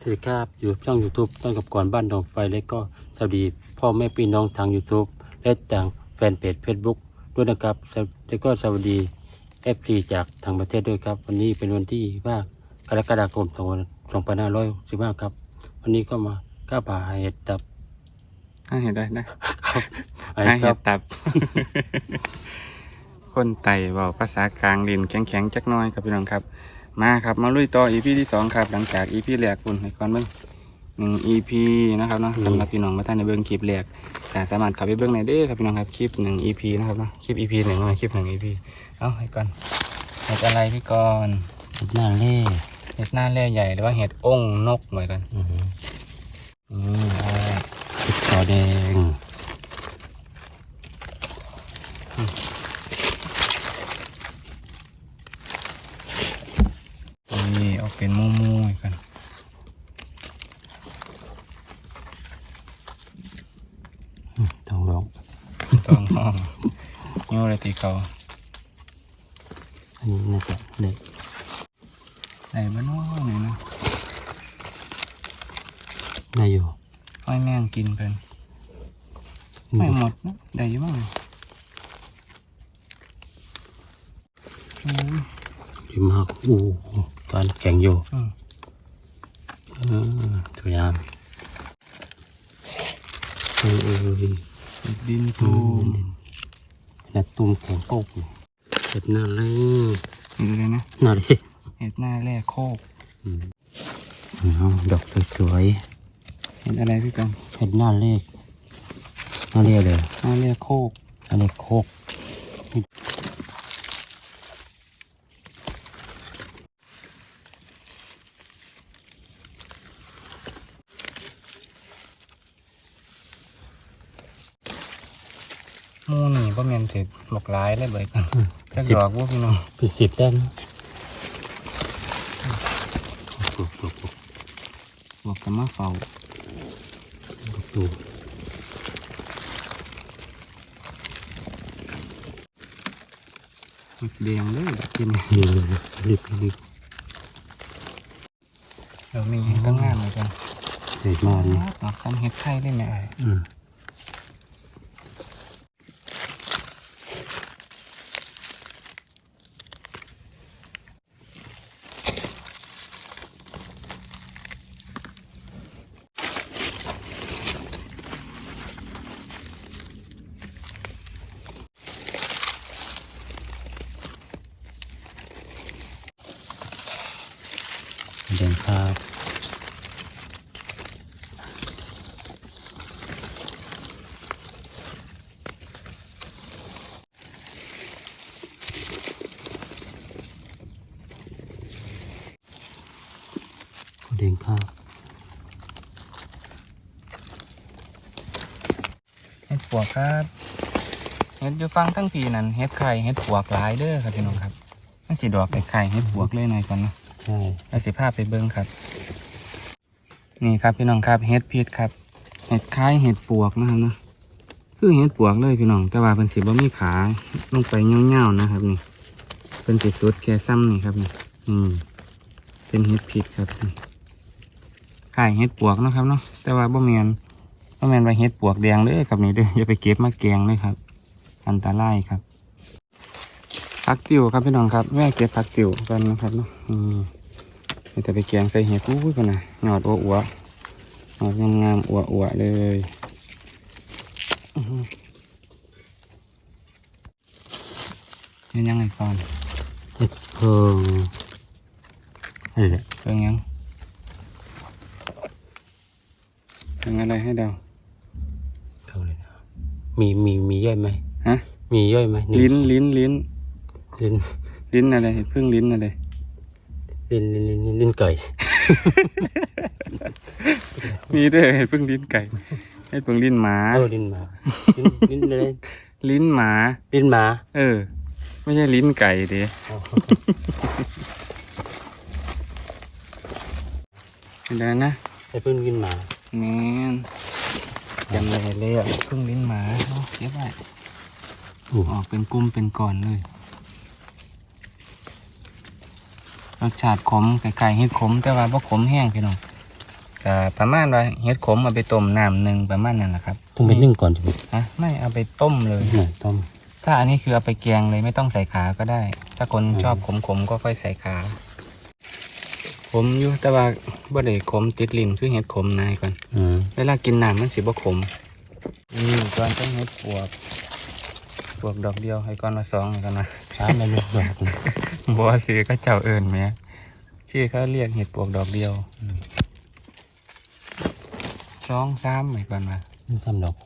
สวัสดีครับ อยู่ช่อง YouTube ต้นกับก่อนบ้านดงไฟเล็กก็สวัสดีพ่อแม่พี่น้องทาง YouTube และทางแฟนเพจ Facebook ด้วยนะครับสวแล้วก็สวัสดี FC จากทางประเทศด้วยครับ วันนี้เป็นวันที่ว่ากรกฎาคม2565ครับ วันนี้ก็มาก้าป่าเห็ดตับอ่าเห็นได้นะไอ้อ่าคเห็รับดตับ คนไต่บอกภาษากลางดินแข็งๆจักหน้อยครับพี่น้องครับ มาครับมาลุยต่อ EP ที่สองครับหลังจาก EP แรกคุณให้ก่อนเบิ้งหนึ่ง EP นะครับเนาะสำหรับพี่น้องมาท่านในเบิ้งคลิปแรกแต่สามารถเข้าไปเบิ้งในเด้อครับพี่น้องครับคลิปหนึ่ง EP นะครับเนาะคลิป EP หนึ่งมาคลิปหนึ่ง EP เอาให้ก่อนเห็ดอะไรพี่ก่อนเห็ดหน้าเล่เห็ดหน้าแร่ใหญ่หรือว่าเห็ดองค์นกเหมือนกันอือหืออืมได้เห็ดขอแดง นี่ เอาเป็นมูมูๆให้กันอืมต้องลองต้องห้องโยเลยตีเขาอันนี้น่าจะได้ไหนบ้านนอกไหนนะได้อยู่ห้อยแม่งกินเป็นไม่หมดนะได้อยังบ้างอืมดีมากอู้ การแข่งอยู่สวยงามเออดินตูมแล้วตุ้มแข็งโป๊กเห็ดหน้าเลยเห็ดอะไรนะหน้าเลยเห็ดหน้าแร่โคกดอกสวยเห็ดอะไรพี่กันเห็ดหน้าเลขหน้าเลขเลยหน้าแร่โคกหน้าเลขโคก มูนี่บ่แม่นเสร็จหลกหลายเลยเบิดกันจักสิบดอกว่าพี่น้องเป็นสิบได้นะปลูกปลูกปลูกบวกกันมาเฝ้าปลูกปลูกหมึกแดงเลยแบบที่นี่นี่รีบรีบเดี๋ยวมีตั้งงานเลยกันเห็ดมาเนี่ยดอกคำเห็ดไข่ได้ไหมไอ้อืม เดินครับเดินครับเห็ดปวกครับเห็ดอยู่ฟังทั้งปีนั่นเห็ดไข่เห็ดปวกหลายเด้อครับพี่น้องครับนั่นสิดอกไข่เห็ดปวกเลยหน่อยก่อนนะ ใช่แล้วสิภาพไปเบิ้งครับ นี่ครับพี่น้องครับเห็ดพิษครับเห็ดคล้ายเห็ดปวกนะครับเนาะคือเห็ดปวกเลยพี่น้อง แต่ว่าเป็นสีบ่มีขาลงไปเงี้ยวๆนะครับ นี่เป็นสีสุดแค่ซ้ำนี่ครับนี่อืมเป็นเห็ดพิษครับนี่ายเห็ดปวกนะครับเนาะแต่ว่าบ่แมนบ่แมนว่าเห็ดปวกแดงเลยครับนี่เด้ออย่าไปเก็บมาแกงเลยครับ อันตรายครับ ผักติวครับพี่น้องครับแม่เก็บผักติวกันนะครับเนาะอืมมันจะไปแกงใส่เห็ดอู้กันนะหยอดอัวอัวๆหยอดงามๆอัวอัวๆเลยอื้อหือนี่ยังไงก่อนเพิงนี่แหละเพิ่งยังเพิ่งอะไรให้เดาเข้าเลยนะมีมีมีย่อยไหมฮะมีย่อยไหมลิ้นลิ้นลิ้น ลิ้นลิ้นอะไรเห็ดพึ่งลิ้นอะไรลิ้นลิ้นลิ้นลิ้นลิ้นไก่ มีเด้อเห็ดพึ่งลิ้นไก่เห็ดพึ่งลิ้นหมาเออลิ้นหมาลิ้นลิ้นอะไรลิ้นหมาลิ้นหมา เออ ไม่ใช่ลิ้นไก่เด้เดี๋ยวนะไอ้เพิ่งลิ้นหมาแมนยังเลยเลยอะเพิ่งลิ้นหมาเนาะเก็บไว้โอ้ออกเป็นกลุ่มเป็นก่อนเลย รสชาติขมไก่ๆให้ขม แต่ว่าบ่ขมแห้งพี่น้องก็ประมาณว่าเฮ็ดขมเอาไปต้มน้ำหนึ่งประมาณนั้นแหละครับต้องไปนึ่งก่อนใช่ไหมฮะไม่เอาไปต้มเลยไหนต้มถ้าอันนี้คือเอาไปแกงเลยไม่ต้องใส่ขาก็ได้ ถ้าคนอืมชอบขมๆก็ค่อยใส่ขาขมอยู่แต่ว่าบ่ได้ขมติดลิ้นคือเห็ดขมนายก่อนอืมเวลากินน้ำมันสิบ่ขมนี่ก่อนต้องเห็ดปวกปวกดอกเดียวให้ก่อนมาสองให้ก่อนนะช้าไม่ลูกดอกนะ บัวซื้อก็เจ้าเอิญแหม่ชื่อเขาเรียกเห็ดปวกดอกเดียวสองสามให้ก่อนมาไม่ทำดอก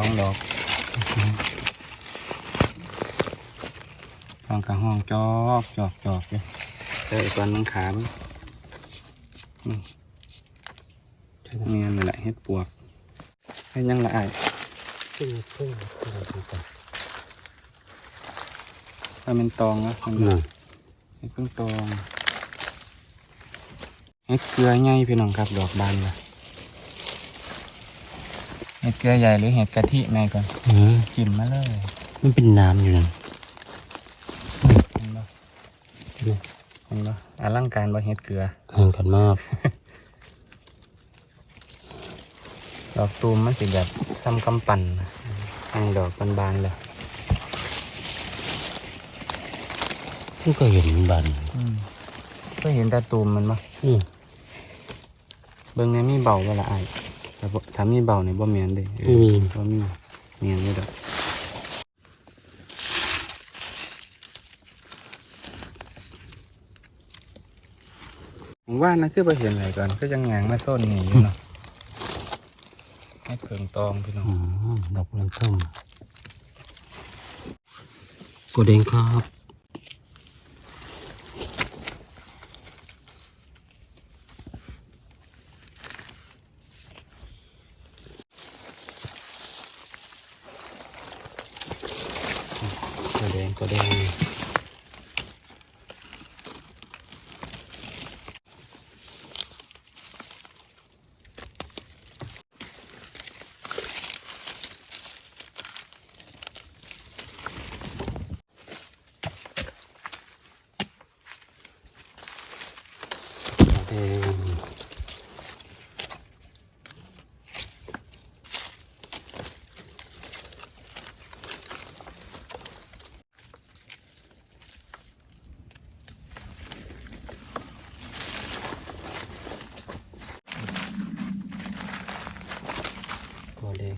องดอกห้องกับห้องจอกจอกจอกเลยเจอตอนน้องขาบ้างใช่ไหมนี่นั่นแหละเห็ดปวกให้ยังละอายขึ้นขึ้นขึ้นขึ้นก่อนถ้าเป็นตองนะมันอืมเห็ดเพิ่งตองเห็ดเกลือใหญ่พี่น้องครับดอกบานเลย ห็ดเกลือใหญ่หรือเห็ดกะทิแม่ก่อนอืมกินมาเลยมันเป็นน้ำอยู่นั่นเห็นปะเห็นปะอลังการบ่เห็ดเกลือแข่งกันมากดอกตูมมันสิแบบซ้ำกำปั่นนะอันดอกบานๆเลยมันก็เห็นมันบานก็เห็นแต่ตูมมันมั้อืมเบิ่งในมีเบาเวลาไอ้ายแต่บ่ถ้ามีเบาในบ่เมียนเด้เอไม่อมี บ่มีเมียนอยู่ดอกผมว่านะคือไปเห็นอะไรก่อนก็ยังงางมาส้นนี่อยู่เนาะให้เพิงตองพี่น้องอืมดอกเริ่มต้นกดเองครับ ก็แดงก็แดงแดง ตัวแดง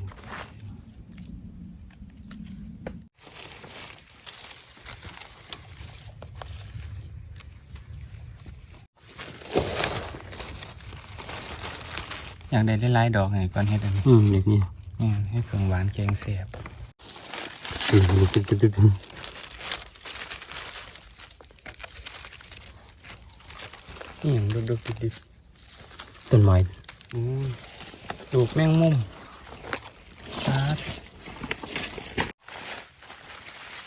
อยากได้หลายๆดอกไงก่อนเฮ็ดอันนี้อืมอย่างนี้นี่ให้เพิ่งหวานแกงเสียบอืมมันเป็นเป็นเป็นนี่อย่างดุกๆดิบต้นไม้ๆอืมลูกแมงมุมครับ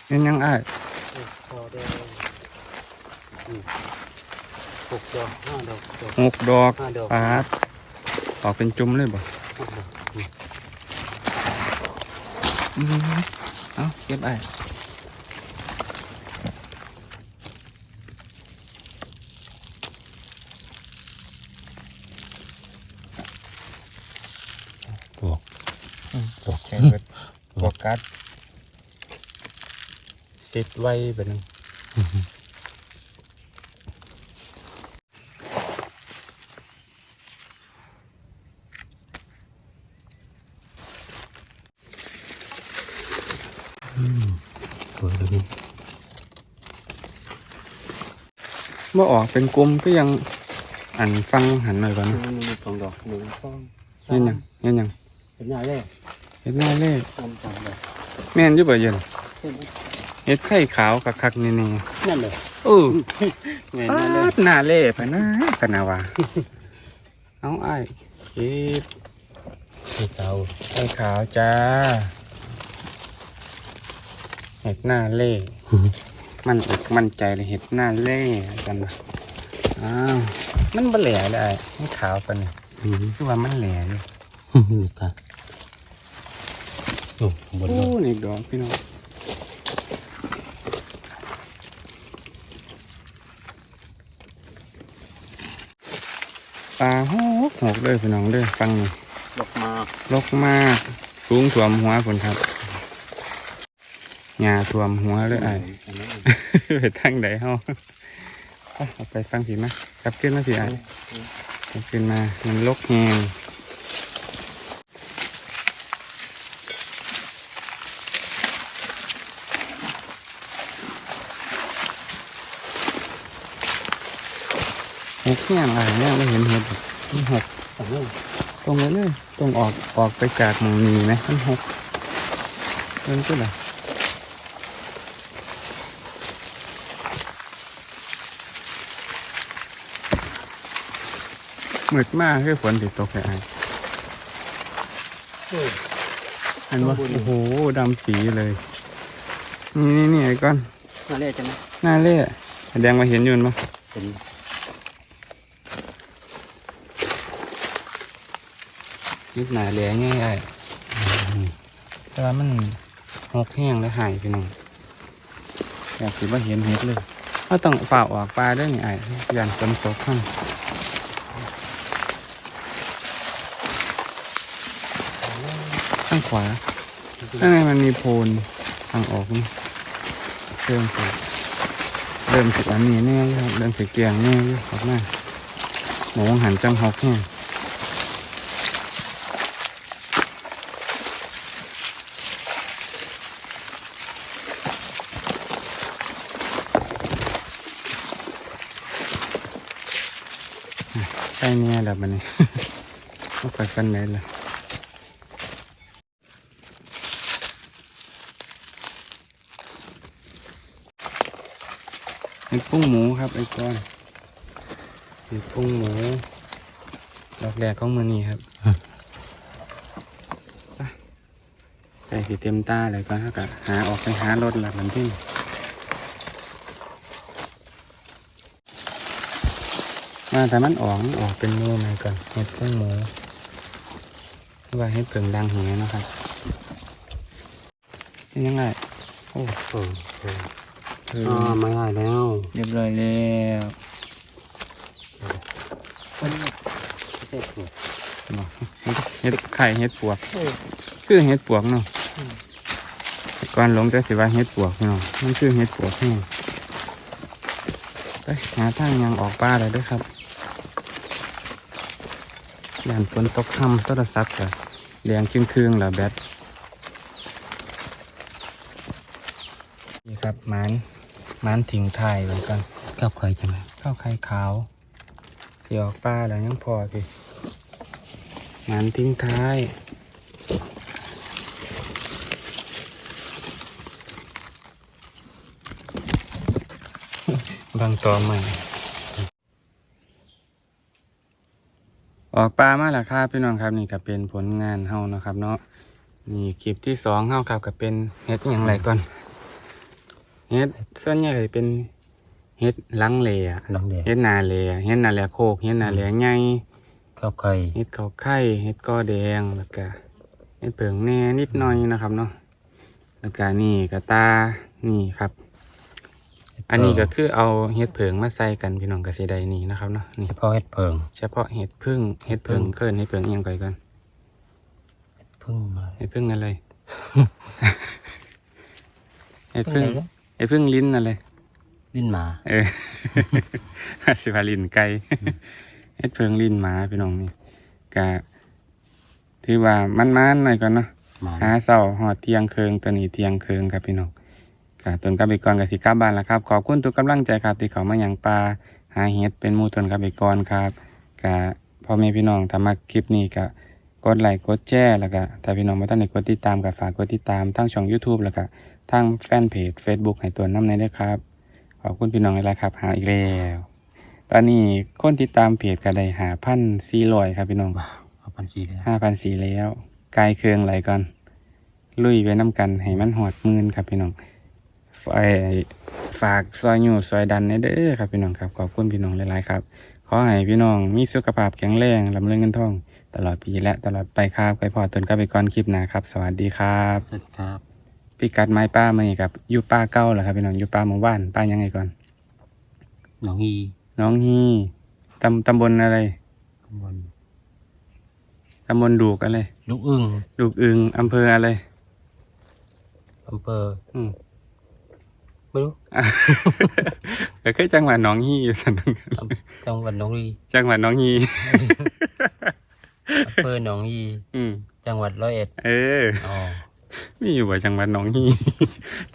ยังยังอ้ายคอแดงหกดอกห้าดอกดอกหกดอกห้าดอกปาด ออกเป็นจุ่มเลยบ่ห้าดอกอืมอืมเอาเก็บอ้ายดอกดอกแค่เบิดบวกกัดสิดไว้แบบนึง สวยเลยนี่เมื่อออกเป็นกลมก็ยังอันฟังหันหน่อยก่อนนะนี่สองดอกหนึ่งสองเห็นยังเห็นยังเห็นหน้าแรกเห็นหน้าเล่สามสามดอกแม่นอยู่บ่เย็นเห็นไหมเห็ดไข่ขาวคักๆนี่นี่นั่นเลยโอ้แม่ปานั่นเลยดหน้าเล่พะนะพะนาวาเอาไอ้ายเก็บสีขาวไข่ขาวจ้า เห็ดหน้าเล่ มันอกมั่นใจเลยเห็ดหน้าเล่กันวะอ้าว มันบะแหล่เลยไอ้มันขาวปะเนี่ยอืมคือว่ามันแหล่อยู่นี่ครับโอ้บนโอ้โลกนี่ดอกพี่น้องปลาหกหกเลยพี่น้องเด้อฟังนี่ดอกมากลกมาก สูงถ่วมหัวคนครับ หญ้าถ่วมหัวเลยไอ้ไปทางใดเฮาไปเอาไปฟังสิมากลับขึ้นมาสิไอ้กลับขึ้นมามันลกแหงหกแหงอะไรเนี่ยไม่เห็นเห็ดมันหกโอ้โหตรงนั้นเลยตรงออกออกไปจากหมองนี้ไหมมันหกเริ่มขึ้นเหรอ มืดมากคือฝนติดตกเลยไอ้อันว่าโอ้โหดำปีเลย นี่นี่นี่ไอ้ก้อนน่าเล่ใช่ไหมหน้าเล่แสดงมาเห็นอยืนปะเป็นนิดหนาแหลงง่ายๆแต่ว่ามันหกแห้งแล้วหายไปหนึ่งอยากสิว่าเห็นเห็ดเลยก็ต้องฝ่าออกปลาด้วยนี่ไอ้ยันฝนตกข้างางขวาข้างในมันมีโพนทางออกนี่เริ่มสิเริ่มสิอันนี้แน่อยู่ครับเริ่มสิเกียงแน่อยู่ออกมาหมูหันจังหอกแห้งใช่เนี่ยแบบมันนี่ไม่ค่อยฟันไหนเลย เป็นปุ้งหมูครับไอ้ก้อนเป็นปุ้งหมูดอกแรกของมือนี่ครับไปใส่สีเต็มตาเลยก่อนเท่ากับหาออกไปหารถหลักมันที่มาแต่มันออกมันออกเป็นหมูไหมก่อนเห็ดเครื่องหมูหรือว่าเห็ดเปิงดังแหนะครับเป็นยังไงโอ้โอ้โหเอออ่าไม่ได้แล้วเรียบร้อยแล้วเจ็บหัวบอกเห็ดไข่เห็ดปวกคือเห็ดปวกเนาะแต่ก่อนหลงแต่สิว่าเห็ดปวกเนาะมันคือเห็ดปวกแห้งไปหาทางยังออกป้าเลยเด้วยครับย่านฝนตกค่ำโทรศัพท์กับแดงครึ่งๆแล้วแบตนี่ครับหมันห มันถิงไทยเหมือนกันกับใครใช่ไหมข้าวไข่ขาวสีออกป้าแล้วยังพอพี่หมันทิ้งท้ายบางตอใหม่ ออกปลามาแล้วครับพี่น้องครับนี่ก็เป็นผลงานเฮานะครับ เนาะนี่คลิปที่สองเฮาครับก็เป็นเฮ็ดอหย่างไรก่อน เฮ็ดส่วนใหญ่เป็นเฮ็ดหลังเลอะน้องเด็กเฮ็ดนาเลอะเฮ็ดนาเลโคกเฮ็ดนาเลใหญ่กับใครเฮ็ดเขาไข่เฮ็ดก้อแดงแล้วก็เฮ็ดเปิงแหน่นิดหน่อยนะครับเนาะแล้วก็นี่กระตานี่ครับ อันนี้ก็คือเอาเฮ็ดเผิงมาใส่กันพี่น้องก็สิได้นี่นะครับเนาะนี่เฉพาะเห็ดเพิงเฉพาะเห็ดพึ่งเห็ดเพิงพึ่งเกินเห็ดเพิงเอียงก่อนก่อนเพึ่งมาเห็ดพึ่งอะไรเห็ดพึ่ง เห็ดพึ่งลิ้นอะไรลิ้นหมา เออสิพาลิ้นไก่เห็ดเพิงลิ้นหมาพี่น้องนี่กะถือว่ามันมันๆหน่อยก่อนเนาะหมาหาเสาหอดเทียงเคืองตัวนี้เทียงเคืองครับพี่น้องกะตนกับไปก่อนกับสิกลับบ้านแล้วครับ ขอบคุณทุกกำลังใจครับ ที่เขามาอย่างปลาหาเห็ดเป็นหมูตนกับไปก่อนครับกะพ่อแม่พี่น้องถ้ามาคลิปนี้กะกดไลค์กดแชร์แล้วก็ถ้าพี่น้องไม่ต้องในกดติดตามก็ฝากกดติดตามทั้งช่อง YouTube แล้วก็ ทั้งแฟนเพจ Facebook ให้ตัวน้ำในด้วยครับ ขอบคุณพี่น้องหลายๆครับหาอีกแล้วตอนนี้คนติดตามเพจก็ได้หาพันสี่ร้อยครับพี่น้องว้าวเอาพันสี่เลยห้าพันสี่แล้วกายเครื่องไหลก่อน ลุยไปน้ำกันให้มันหอดหมื่นครับพี่น้องไฟฝากซอยอยู่ซอยดันในเด้อครับพี่น้องครับขอบคุณพี่น้องหลายๆครับขอให้พี่น้องมีสุขภาพแข็งแรงลำเรื่องเงินทอง ตลอดปีและตลอดไปครับไปพอตนก็ไปก่อนคลิปหนะครับ สวัสดีครับ สวัสดีครับ พี่กัดไม้ป้ามานี่ครับอยู่ป้าเก้าเหรอครับพี่น้องอยู่ป้าหมู่บ้านป้ายังไงก่อนหนองฮีน้องฮีตำตำบลอะไรตำบลตำบลดูกอะไรลูกอึ้งดูกอึงอำเภออะไรอำเภออืมไม่รู้ ก็คือจังหวัดหนองฮีอยู่สันนึงอำจังหวัดหนองฮีจังหวัดหนองฮีอำเภอหนองฮีอืมจังหวัดร้อยเอ็ด เออ อ๋อ มีอยู่บ่จังหวัดหนองฮี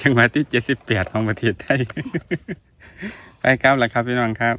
จังหวัดที่เจ็ดสิบแปดของประเทศไทย ไปครับแล้วครับพี่น้องครับ